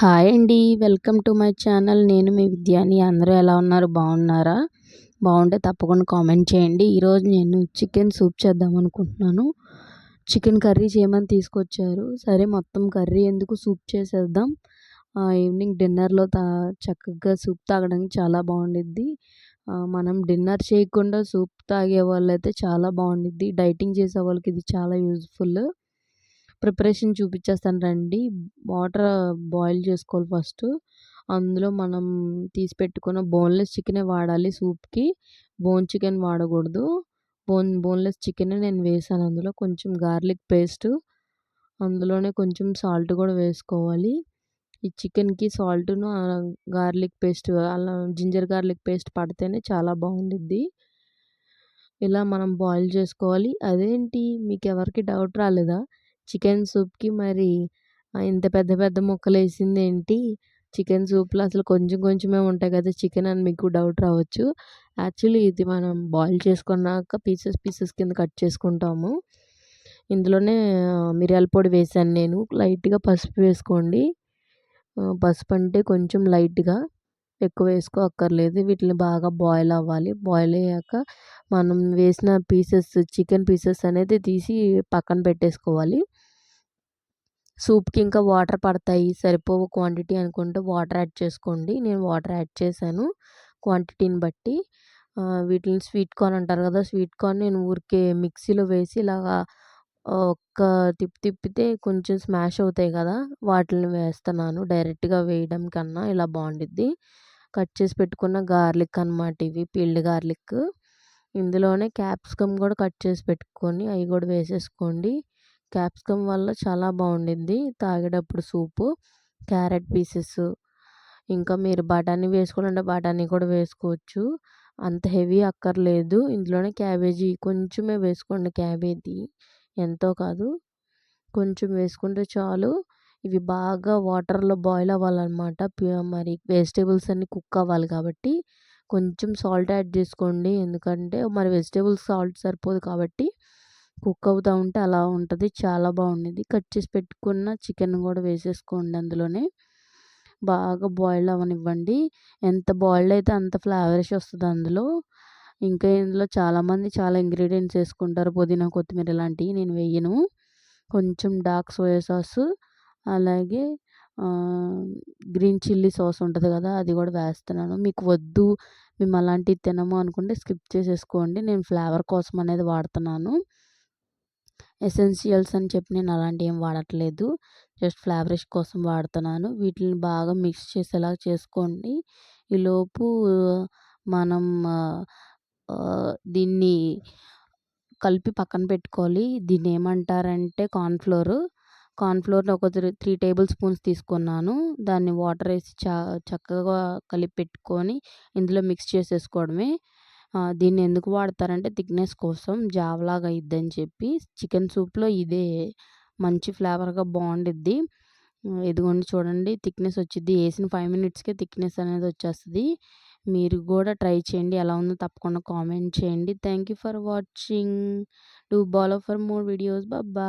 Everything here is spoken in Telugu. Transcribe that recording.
హాయ్ అండి వెల్కమ్ టు మై ఛానల్. నేను మీ విద్యాని. అందరూ ఎలా ఉన్నారు? బాగున్నారా? బాగుంటే తప్పకుండా కామెంట్ చేయండి. ఈరోజు నేను చికెన్ సూప్ చేద్దాం అనుకుంటున్నాను. చికెన్ కర్రీ చేయమని తీసుకొచ్చారు. సరే మొత్తం కర్రీ ఎందుకు సూప్ చేసేద్దాం? ఈవినింగ్ డిన్నర్లో తా చక్కగా సూప్ తాగడానికి చాలా బాగుండిద్ది. మనం డిన్నర్ చేయకుండా సూప్ తాగే వాళ్ళైతే చాలా బాగుండిద్ది. డైటింగ్ చేసే వాళ్ళకి ఇది చాలా యూజ్ఫుల్. ప్రిపరేషన్ చూపించేస్తాను రండి. వాటర్ బాయిల్ చేసుకోవాలి ఫస్ట్. అందులో మనం తీసి పెట్టుకున్న బోన్లెస్ చికెనే వాడాలి సూప్కి. బోన్ చికెన్ వాడకూడదు. బోన్ బోన్లెస్ చికెన్ నేను వేసాను అందులో. కొంచెం గార్లిక్ పేస్ట్. అందులోనే కొంచెం సాల్ట్ కూడా వేసుకోవాలి. ఈ చికెన్కి సాల్ట్ను గార్లిక్ పేస్ట్ అలా జింజర్ గార్లిక్ పేస్ట్ పడితేనే చాలా బాగుండిద్ది. ఇలా మనం బాయిల్ చేసుకోవాలి. అదేంటి? మీకు ఎవరికి డౌట్ రాలేదా? చికెన్ సూప్కి మరి ఇంత పెద్ద పెద్ద ముక్కలు వేసింది ఏంటి చికెన్ సూప్లో అసలు కొంచెం కొంచెమే ఉంటాయి కదా చికెన్ అని మీకు డౌట్ రావచ్చు. యాక్చువల్లీ ఇది మనం బాయిల్ చేసుకున్నాక పీసెస్ పీసెస్ కింద కట్ చేసుకుంటాము. ఇందులోనే మిరియాల పొడి వేసాను నేను. లైట్గా పసుపు వేసుకోండి. పసుపు అంటే కొంచెం లైట్గా. ఎక్కువ వేసుకో అక్కర్లేదు వీటిని బాగా బాయిల్ అవ్వాలి. బాయిల్ అయ్యాక మనం వేసిన పీసెస్ చికెన్ పీసెస్ అనేది తీసి పక్కన పెట్టేసుకోవాలి. సూప్కి ఇంకా వాటర్ పడతాయి. సరిపోవు క్వాంటిటీ అనుకుంటే వాటర్ యాడ్ చేసుకోండి. నేను వాటర్ యాడ్ చేశాను క్వాంటిటీని బట్టి. వీటిని స్వీట్ కార్న్ అంటారు కదా స్వీట్ కార్న్ నేను ఊరికే మిక్సీలో వేసి ఇలాగా ఒక్క తిప్పి తిప్పితే కొంచెం స్మాష్ అవుతాయి కదా వాటిని వేస్తున్నాను. డైరెక్ట్గా వేయడం కన్నా ఇలా బాగుండిద్ది. కట్ చేసి పెట్టుకున్న గార్లిక్ అనమాట ఇవి పీల్డ్ గార్లిక్. ఇందులోనే క్యాప్సికమ్ కూడా కట్ చేసి పెట్టుకొని అవి కూడా వేసేసుకోండి. క్యాప్సికమ్ వల్ల చాలా బాగుండింది తాగేటప్పుడు సూపు క్యారెట్ పీసెస్. ఇంకా మీరు బఠానీ వేసుకోవాలంటే బఠానీ కూడా వేసుకోవచ్చు. అంత హెవీ అక్కర్లేదు. ఇందులోనే క్యాబేజీ కొంచెమే వేసుకోండి క్యాబేజీ. ఎంతో కాదు. కొంచెం వేసుకుంటే చాలు. ఇవి బాగా వాటర్లో బాయిల్ అవ్వాలన్నమాట. మరి వెజిటేబుల్స్ అన్నీ కుక్ అవ్వాలి కాబట్టి కొంచెం సాల్ట్ యాడ్ చేసుకోండి. ఎందుకంటే మరి వెజిటేబుల్స్ సాల్ట్ సరిపోదు కాబట్టి కుక్ అవుతూ ఉంటే అలా ఉంటుంది. చాలా బాగుండేది. కట్ చేసి పెట్టుకున్న చికెన్ కూడా వేసేసుకోండి అందులోనే. బాగా బాయిల్ అవ్వనివ్వండి. ఎంత బాయిల్డ్ అయితే అంత ఫ్లేవరిష్ వస్తుంది అందులో. ఇంకా ఇందులో చాలామంది చాలా ఇంగ్రీడియంట్స్ వేసుకుంటారు. పుదీనా కొత్తిమీర ఇలాంటివి నేను వేయను. కొంచెం డార్క్ సోయా సాస్. అలాగే గ్రీన్ చిల్లీ సాస్ ఉంటుంది కదా అది కూడా వేస్తున్నాను. మీకు వద్దు మేము అలాంటివి తినము అనుకుంటే స్కిప్ చేసేసుకోండి. నేను ఫ్లేవర్ కోసం అనేది వాడుతున్నాను. ఎసెన్షియల్స్ అని చెప్పి నేను అలాంటివి ఏం వాడట్లేదు. జస్ట్ ఫ్లేవరిష్ కోసం వాడుతున్నాను. వీటిని బాగా మిక్స్ చేసేలా చేసుకోండి. ఈలోపు మనం దీన్ని కలిపి పక్కన పెట్టుకోవాలి. దీన్ని ఏమంటారంటే కార్న్ఫ్లోరు కార్న్ఫ్లోర్ని ఒక త్రీ టేబుల్ స్పూన్స్ తీసుకున్నాను. దాన్ని వాటర్ వేసి చా చక్కగా కలిపి పెట్టుకొని ఇందులో మిక్స్ చేసేసుకోవడమే. దీన్ని ఎందుకు వాడతారంటే థిక్నెస్ కోసం జావలాగా ఇద్దని చెప్పి. చికెన్ సూప్లో ఇదే మంచి ఫ్లేవర్గా బాగుండిద్ది. ఇదిగోండి చూడండి థిక్నెస్ వచ్చింది వేసిన ఫైవ్ మినిట్స్కే థిక్నెస్ అనేది వచ్చేస్తుంది. మీరు కూడా ట్రై చేయండి. ఎలా ఉందో తప్పకుండా కామెంట్ చేయండి. Thank you for watching. Do follow for more videos. Baba.